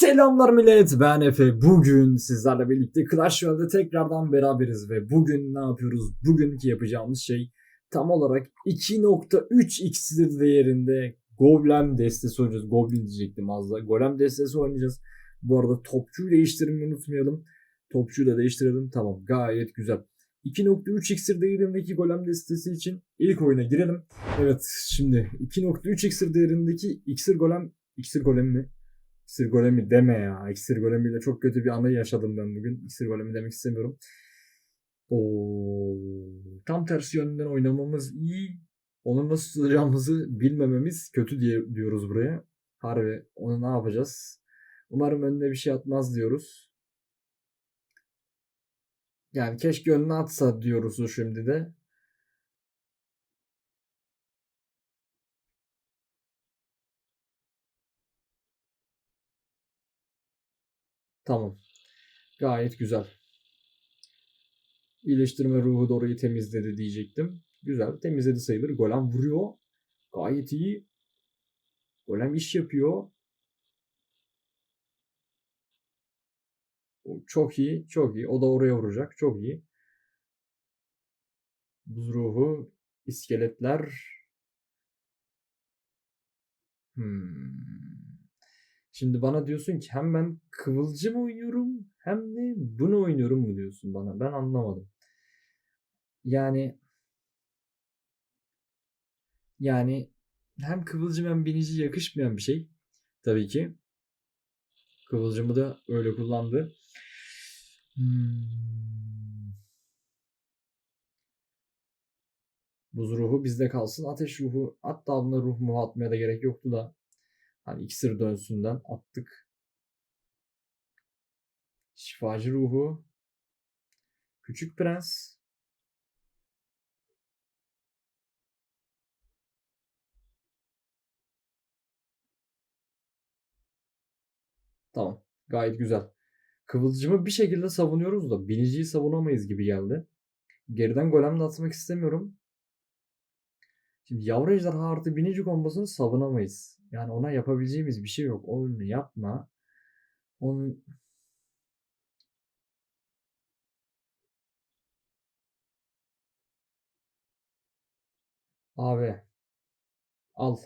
Selamlar millet ben Efe. Bugün sizlerle birlikte Clash Royale'de tekrardan beraberiz ve bugün ne yapıyoruz? Bugünkü yapacağımız şey tam olarak 2.3 iksir değerinde Golem destesi oynayacağız. Goblin diyecektim az da. Golem destesi oynayacağız. Bu arada topçuyu değiştirmeyi unutmayalım. Topçuyu da değiştirelim. Tamam gayet güzel. 2.3 iksir değerindeki golem destesi için ilk oyuna girelim. Evet şimdi 2.3 iksir değerindeki iksir golem iksir golem mi? İksir golemi deme ya. İksir golemiyle çok kötü bir anı yaşadım ben bugün. İksir golemi demek istemiyorum. Oo, tam tersi yönden oynamamız iyi. Onu nasıl tutacağımızı bilmememiz kötü diye diyoruz buraya. Harbi onu ne yapacağız? Umarım önüne bir şey atmaz diyoruz. Yani keşke önüne atsa diyoruz şimdi de. Tamam. Gayet güzel. İyileştirme ruhu da orayı temizledi diyecektim. Güzel. Temizledi sayılır. Golem vuruyor. Gayet iyi. Golem iş yapıyor. Çok iyi. Çok iyi. O da oraya vuracak. Çok iyi. Buz ruhu. iskeletler. Hmm. Şimdi bana diyorsun ki hem ben kıvılcım oynuyorum hem de bunu oynuyorum mu diyorsun bana. Ben anlamadım. Yani yani hem kıvılcım hem binici yakışmayan bir şey. Tabii ki. Kıvılcımı da öyle kullandı. Hmm. Buz ruhu bizde kalsın. Ateş ruhu hatta buna ruh mu da gerek yoktu da. Hani iksir dönsünden attık. Şifacı ruhu. Küçük prens. Tamam. Gayet güzel. Kıvılcımı bir şekilde savunuyoruz da biniciyi savunamayız gibi geldi. Geriden golem de atmak istemiyorum. Şimdi yavru ejderha artı binici kombosunu savunamayız. Yani ona yapabileceğimiz bir şey yok. Onu yapma. Onu Abi al.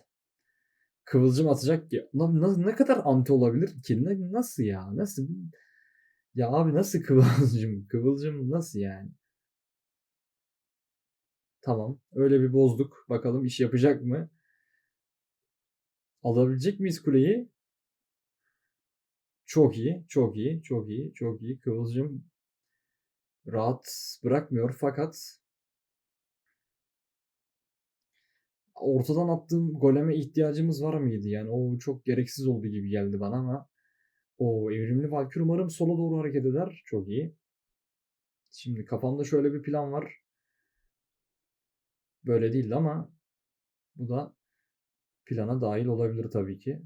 Kıvılcım atacak ki. Na- ne kadar anti olabilir ki? Ne- nasıl ya? Nasıl? Ya abi nasıl kıvılcım? Kıvılcım nasıl yani? Tamam. Öyle bir bozduk. Bakalım iş yapacak mı? Alabilecek miyiz kuleyi? Çok iyi. Çok iyi. Çok iyi. Çok iyi. Kıvılcım rahat bırakmıyor fakat ortadan attığım goleme ihtiyacımız var mıydı? Yani o çok gereksiz oldu gibi geldi bana ama o evrimli Valkür umarım sola doğru hareket eder. Çok iyi. Şimdi kafamda şöyle bir plan var. Böyle değil ama bu da plana dahil olabilir tabii ki.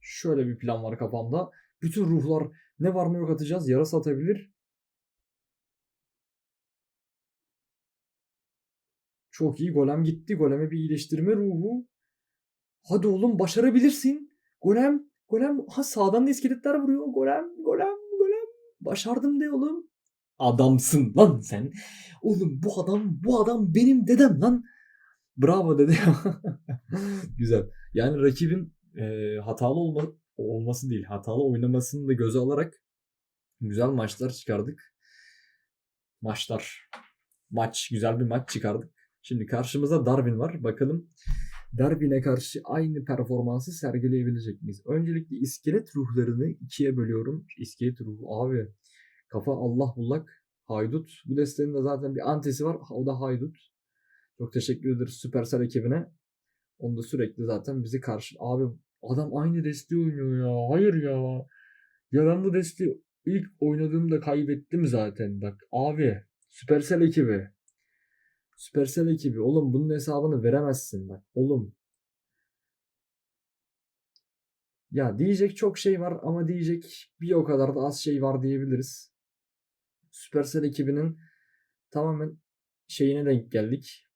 Şöyle bir plan var kafamda. Bütün ruhlar ne var ne yok atacağız. Yarası atabilir. Çok iyi. Golem gitti. Goleme bir iyileştirme ruhu. Hadi oğlum başarabilirsin. Golem. Golem. Ha sağdan da iskeletler vuruyor. Golem. Golem. Başardım de oğlum. Adamsın lan sen. Oğlum bu adam bu adam benim dedem lan. Bravo dede. Güzel. Yani rakibin e, hatalı olma, olması değil, hatalı oynamasını da göze alarak güzel maçlar çıkardık. Maçlar. Maç, güzel bir maç çıkardık. Şimdi karşımızda Darwin var. Bakalım Darwin'e karşı aynı performansı sergileyebilecek miyiz? Öncelikle iskelet ruhlarını ikiye bölüyorum. İskelet ruhu abi. Kafa Allah bullak. Haydut. Bu destenin de zaten bir antisi var. O da Haydut. Çok teşekkür ederiz Supercell ekibine. Onu da sürekli zaten bizi karşı... Abi adam aynı desteği oynuyor ya. Hayır ya. Ya ben bu desteği ilk oynadığımda kaybettim zaten. Bak abi. Supercell ekibi. Supercell ekibi. Oğlum bunun hesabını veremezsin bak. Oğlum. Ya diyecek çok şey var ama diyecek bir o kadar da az şey var diyebiliriz. Supercell ekibinin tamamen şeyine denk geldik.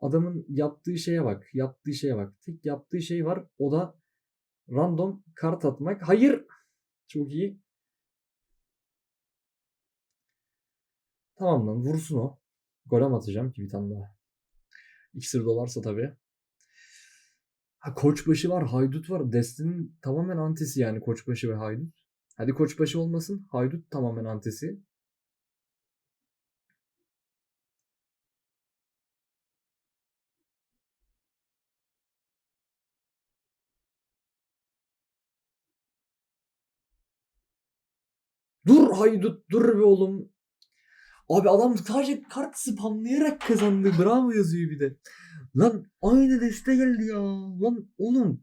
Adamın yaptığı şeye bak. Yaptığı şeye bak. Tek yaptığı şey var. O da random kart atmak. Hayır. Çok iyi. Tamam lan vursun o. Golem atacağım ki bir tane daha. İksir dolarsa tabii. Ha koçbaşı var, haydut var. Destinin tamamen antisi yani koçbaşı ve haydut. Hadi koçbaşı olmasın. Haydut tamamen antisi. Dur haydut dur be oğlum. Abi adam sadece kart spamlayarak kazandı. Bravo yazıyor bir de. Lan aynı deste geldi ya. Lan oğlum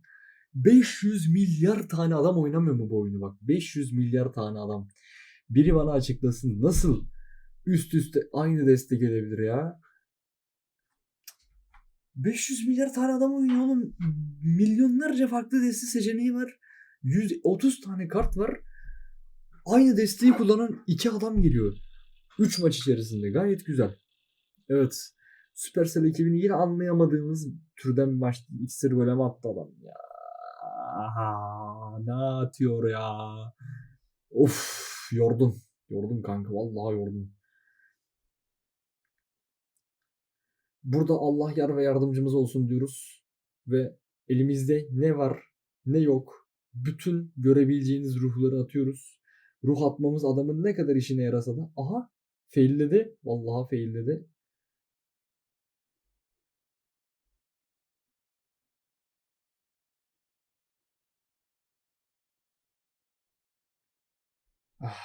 500 milyar tane adam oynamıyor mu bu oyunu bak. 500 milyar tane adam. Biri bana açıklasın nasıl üst üste aynı deste gelebilir ya. 500 milyar tane adam oynuyor oğlum. Milyonlarca farklı deste seçeneği var. 130 tane kart var. Aynı desteği kullanan iki adam geliyor. 3 maç içerisinde. Gayet güzel. Evet. Supercell ekibini yine anlayamadığımız türden bir maç. İksir golem attı adam ya. Aha, ne atıyor ya. Of yordun. Yordun kanka. Vallahi yordun. Burada Allah yar ve yardımcımız olsun diyoruz. Ve elimizde ne var ne yok. Bütün görebileceğiniz ruhları atıyoruz. Ruh atmamız adamın ne kadar işine yarasa da. Aha failledi. Vallahi failledi. Ah,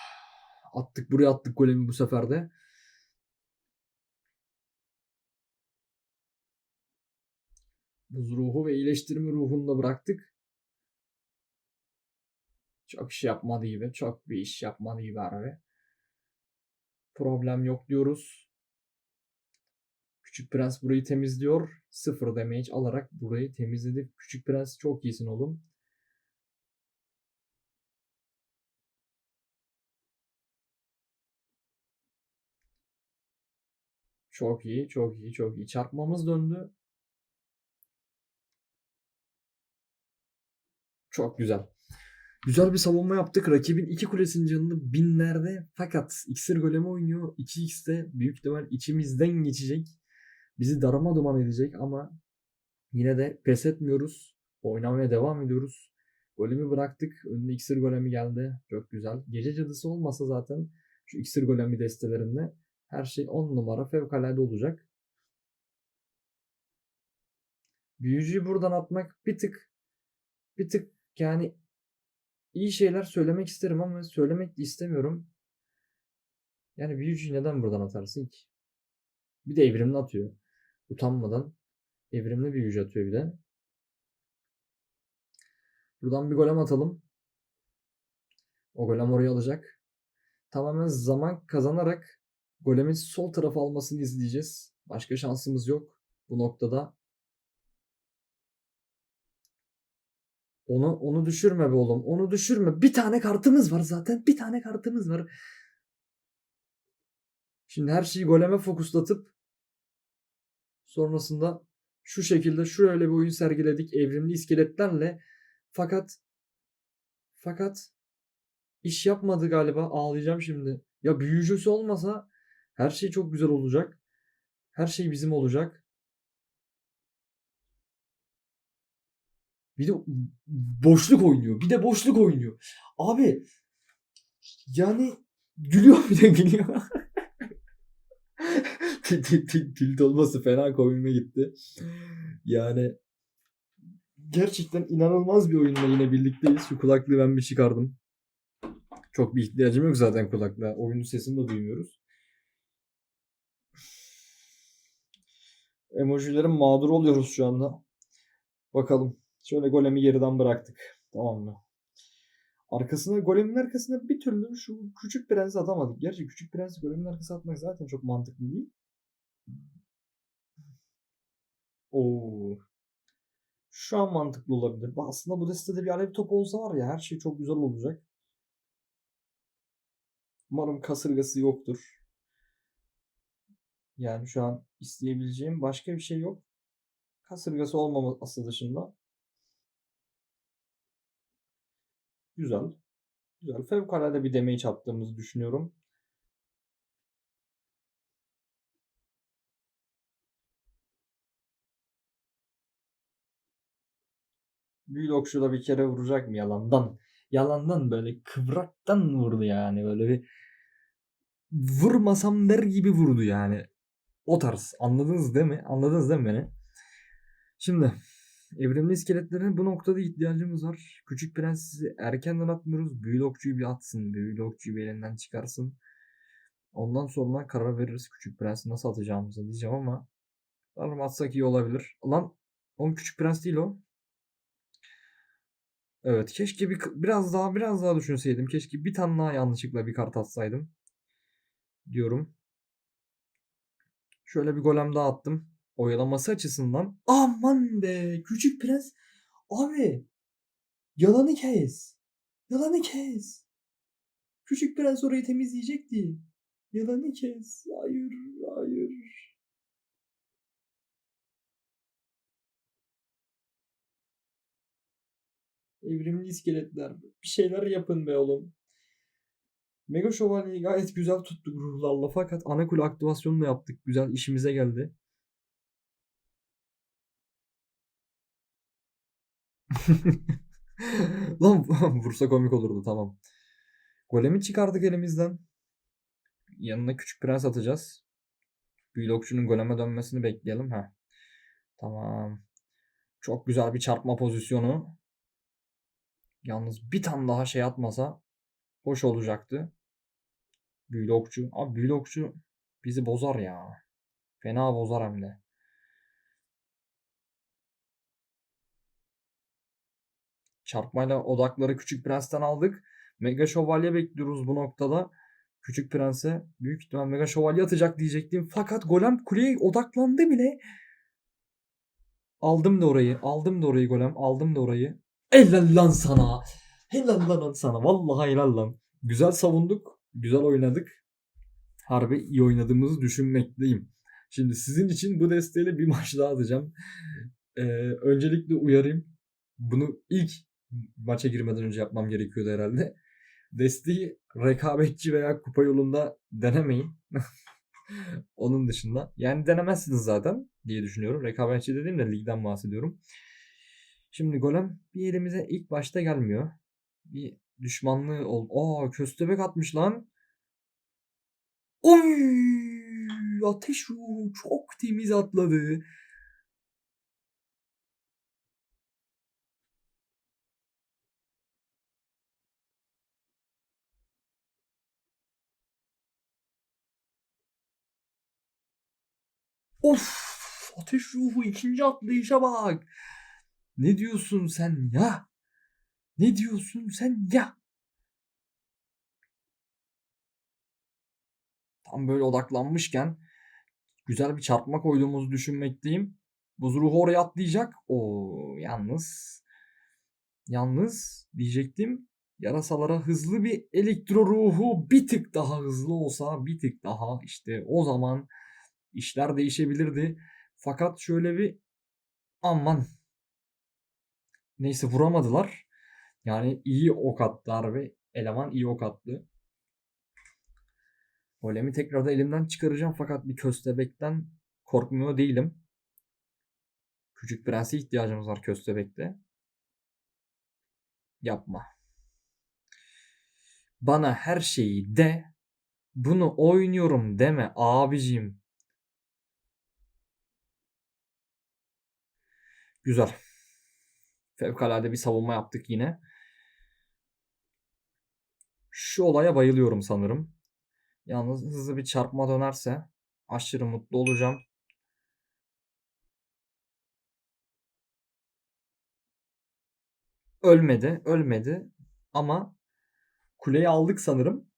attık buraya attık golemi bu sefer de. Buz ruhu ve iyileştirme ruhunu da bıraktık. Çok iş yapmadı gibi. Çok bir iş yapmadı gibi abi. Problem yok diyoruz. Küçük Prens burayı temizliyor. Sıfır damage alarak burayı temizledi. Küçük Prens çok iyisin oğlum. Çok iyi, çok iyi, çok iyi. Çarpmamız döndü. Çok güzel. Güzel bir savunma yaptık. Rakibin iki kulesinin canını binlerde fakat iksir golemi oynuyor. 2x'te büyük ihtimal içimizden geçecek. Bizi darama duman edecek ama yine de pes etmiyoruz. Oynamaya devam ediyoruz. Golemi bıraktık. Önüne iksir golemi geldi. Çok güzel. Gece cadısı olmasa zaten şu iksir golemi destelerinde her şey 10 numara fevkalade olacak. Büyücüyü buradan atmak bir tık bir tık yani iyi şeyler söylemek isterim ama söylemek de istemiyorum. Yani büyücüyü neden buradan atarsın ki? Bir de evrimli atıyor. Utanmadan evrimli büyücü atıyor bir de. Buradan bir golem atalım. O golem oraya alacak. Tamamen zaman kazanarak golemin sol tarafı almasını izleyeceğiz. Başka şansımız yok bu noktada. Onu onu düşürme be oğlum. Onu düşürme. Bir tane kartımız var zaten. Bir tane kartımız var. Şimdi her şeyi goleme fokuslatıp sonrasında şu şekilde şöyle bir oyun sergiledik evrimli iskeletlerle. Fakat fakat iş yapmadı galiba. Ağlayacağım şimdi. Ya büyücüsü olmasa her şey çok güzel olacak. Her şey bizim olacak. Bir de boşluk oynuyor. Bir de boşluk oynuyor. Abi yani gülüyor bir de gülüyor. Tilt olması fena komime gitti. Yani gerçekten inanılmaz bir oyunla yine birlikteyiz. Şu kulaklığı ben bir çıkardım. Çok bir ihtiyacım yok zaten kulaklığa. Oyunun sesini de duymuyoruz. Emojilerin mağdur oluyoruz şu anda. Bakalım. Şöyle golemi geriden bıraktık. Tamam mı? Arkasına golemin arkasına bir türlü şu küçük prensi atamadık. Gerçi küçük prensi golemin arkasına atmak zaten çok mantıklı değil. Oo. Şu an mantıklı olabilir. Aslında bu destede bir alev topu olsa var ya her şey çok güzel olacak. Umarım kasırgası yoktur. Yani şu an isteyebileceğim başka bir şey yok. Kasırgası olmaması dışında. Güzel. Güzel. Fevkalade bir damage attığımızı düşünüyorum. Büyülü okçu da bir kere vuracak mı yalandan? Yalandan böyle kıvraktan vurdu yani. Böyle bir vurmasam der gibi vurdu yani. O tarz. Anladınız değil mi? Anladınız değil mi beni? Şimdi evrimli iskeletlerine bu noktada ihtiyacımız var. Küçük prensesi erkenden atmıyoruz. Büyülü bir atsın. Büyülü bir elinden çıkarsın. Ondan sonra karar veririz küçük prensi nasıl atacağımıza diyeceğim ama sanırım atsak iyi olabilir. Lan o küçük prens değil o. Evet keşke bir biraz daha biraz daha düşünseydim. Keşke bir tane daha yanlışlıkla bir kart atsaydım. Diyorum. Şöyle bir golem daha attım. Oyalaması açısından. Aman be küçük prens. Abi yalanı kes. Yalanı kes. Küçük prens orayı temizleyecekti. Yalanı kes. Hayır, hayır. Evrimli iskeletler. Bir şeyler yapın be oğlum. Mega Şövalye'yi gayet güzel tuttuk ruhlarla fakat ana kule aktivasyonunu yaptık. Güzel işimize geldi. Lan vursa komik olurdu tamam. Golemi çıkardık elimizden. Yanına küçük prens atacağız. Büyülü okçunun goleme dönmesini bekleyelim. ha. Tamam. Çok güzel bir çarpma pozisyonu. Yalnız bir tane daha şey atmasa hoş olacaktı. Büyülü okçu. Abi büyülü okçu bizi bozar ya. Fena bozar hem de. Çarpmayla odakları Küçük Prens'ten aldık. Mega Şövalye bekliyoruz bu noktada. Küçük Prens'e büyük ihtimal Mega Şövalye atacak diyecektim. Fakat Golem kuleye odaklandı bile. Aldım da orayı. Aldım da orayı Golem. Aldım da orayı. Helal lan sana. Helal lan sana. Vallahi helal lan. Güzel savunduk. Güzel oynadık. Harbi iyi oynadığımızı düşünmekteyim. Şimdi sizin için bu desteğiyle bir maç daha atacağım. Ee, öncelikle uyarayım. Bunu ilk maça girmeden önce yapmam gerekiyordu herhalde. Desteği rekabetçi veya kupa yolunda denemeyin. Onun dışında. Yani denemezsiniz zaten diye düşünüyorum. Rekabetçi dediğim de ligden bahsediyorum. Şimdi golem bir elimize ilk başta gelmiyor. Bir düşmanlığı ol. Aa köstebek atmış lan. Oy! Ateş çok temiz atladı. Of! Ateş ruhu ikinci atlayışa bak. Ne diyorsun sen ya? Ne diyorsun sen ya? Tam böyle odaklanmışken güzel bir çarpma koyduğumuzu düşünmekteyim. Buz ruhu oraya atlayacak. O yalnız yalnız diyecektim yarasalara hızlı bir elektro ruhu bir tık daha hızlı olsa bir tık daha işte o zaman işler değişebilirdi. Fakat şöyle bir aman neyse vuramadılar. Yani iyi ok attılar ve eleman iyi ok attı. Golemi tekrar elimden çıkaracağım fakat bir köstebekten korkmuyor değilim. Küçük prense ihtiyacımız var köstebekte. Yapma. Bana her şeyi de. Bunu oynuyorum deme abicim. Güzel. Fevkalade bir savunma yaptık yine. Şu olaya bayılıyorum sanırım. Yalnız hızlı bir çarpma dönerse aşırı mutlu olacağım. Ölmedi, ölmedi ama kuleyi aldık sanırım.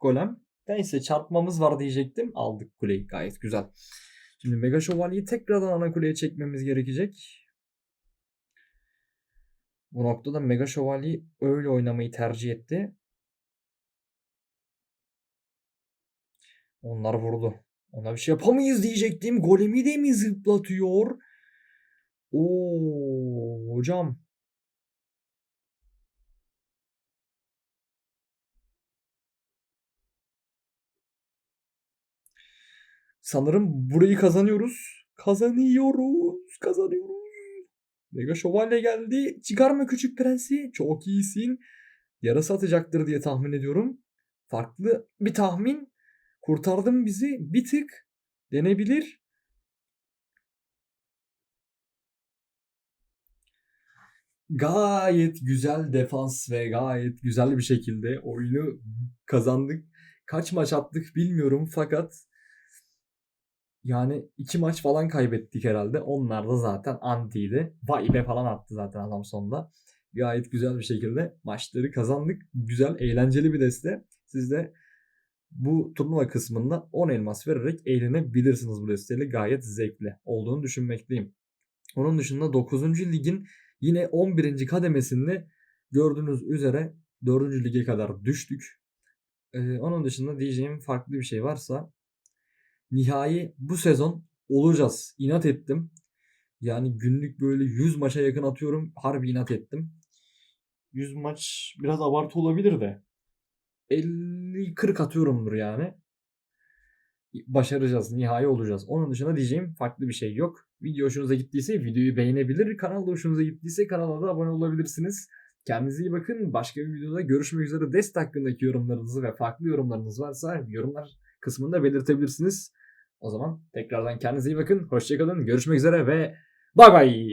Golem. Neyse çarpmamız var diyecektim. Aldık kuleyi gayet güzel. Şimdi Mega Şövalyeyi tekrardan ana kuleye çekmemiz gerekecek. Bu noktada Mega Şövalye öyle oynamayı tercih etti. Onlar vurdu. Ona bir şey yapamayız diyecektim. Golemi de mi zıplatıyor? Oo hocam. Sanırım burayı kazanıyoruz. Kazanıyoruz. Kazanıyoruz. Mega Şövalye geldi. Çıkarma küçük prensi. Çok iyisin. Yarası atacaktır diye tahmin ediyorum. Farklı bir tahmin. Kurtardın bizi. Bir tık denebilir. Gayet güzel defans ve gayet güzel bir şekilde oyunu kazandık. Kaç maç attık bilmiyorum fakat yani iki maç falan kaybettik herhalde. Onlar da zaten antiydi. Vay be falan attı zaten adam sonunda. Gayet güzel bir şekilde maçları kazandık. Güzel, eğlenceli bir deste. Siz de bu turnuva kısmında 10 elmas vererek eğlenebilirsiniz bu desteyle. Gayet zevkli olduğunu düşünmekteyim. Onun dışında 9. ligin yine 11. kademesinde gördüğünüz üzere 4. lige kadar düştük. Ee, onun dışında diyeceğim farklı bir şey varsa nihai bu sezon olacağız. İnat ettim. Yani günlük böyle 100 maça yakın atıyorum. Harbi inat ettim. 100 maç biraz abartı olabilir de. 50-40 atıyorumdur yani. Başaracağız. Nihai olacağız. Onun dışında diyeceğim farklı bir şey yok. Video hoşunuza gittiyse videoyu beğenebilir. Kanalda hoşunuza gittiyse kanala da abone olabilirsiniz. Kendinize iyi bakın. Başka bir videoda görüşmek üzere. Dest hakkındaki yorumlarınızı ve farklı yorumlarınız varsa yorumlar kısmında belirtebilirsiniz. O zaman tekrardan kendinize iyi bakın. Hoşçakalın. Görüşmek üzere ve bay bay.